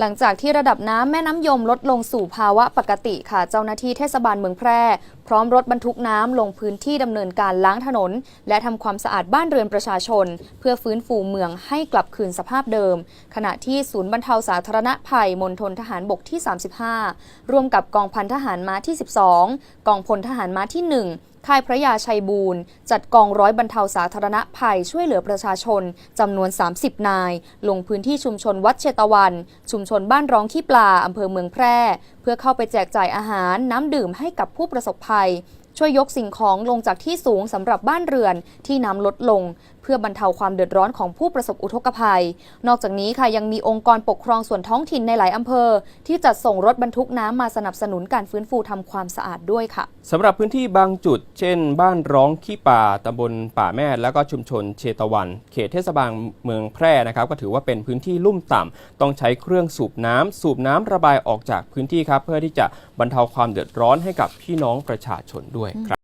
หลังจากที่ระดับน้ำแม่น้ำยมลดลงสู่ภาวะปกติค่ะ เจ้าหน้าที่เทศบาลเมืองแพร่ พร้อมรถบรรทุกน้ำลงพื้นที่ดำเนินการล้างถนน และทำความสะอาดบ้านเรือนประชาชน เพื่อฟื้นฟูเมืองให้กลับคืนสภาพเดิม ขณะที่ศูนย์บรรเทาสาธารณภัยมณฑลทหารบกที่ 35 ร่วมกับกองพันทหารม้าที่ 12 กองพลทหารม้าที่ 1 ค่ายพระยาชัยบูรณ์ จัดกองร้อยบรรเทาสาธารณภัยช่วยเหลือประชาชนจำนวน 30 นาย ลงพื้นที่ชุมชนวัดเชตวัน ชุมชนบ้านร้องขี้ปลาอำเภอเมืองแพร่ เพื่อเข้าไปแจกจ่ายอาหารน้ำดื่มให้กับผู้ประสบภัยช่วยยกสิ่งของลงจากที่สูงสำหรับบ้านเรือนที่น้ำลดลง เพื่อบรรเทาความเดือดร้อนของผู้ประสบอุทกภัย นอกจากนี้ค่ะยังมีองค์กรปกครองส่วนท้องถิ่นในหลายอำเภอ ที่จัดส่งรถบรรทุกน้ำมาสนับสนุนการฟื้นฟูทำความสะอาดด้วยค่ะสำหรับพื้นที่บางจุด เช่น บ้านร้องขี้ป่าตำบลป่าแม่แล้วก็ชุมชนเชตวัน เขตเทศบาลเมืองแพร่นะครับก็ถือว่าเป็นพื้นที่ลุ่มต่ำต้องใช้เครื่องสูบน้ำสูบน้ำระบายออกจากพื้นที่ครับเพื่อที่จะบรรเทาความเดือดร้อนให้กับพี่น้องประชาชนด้วยครับ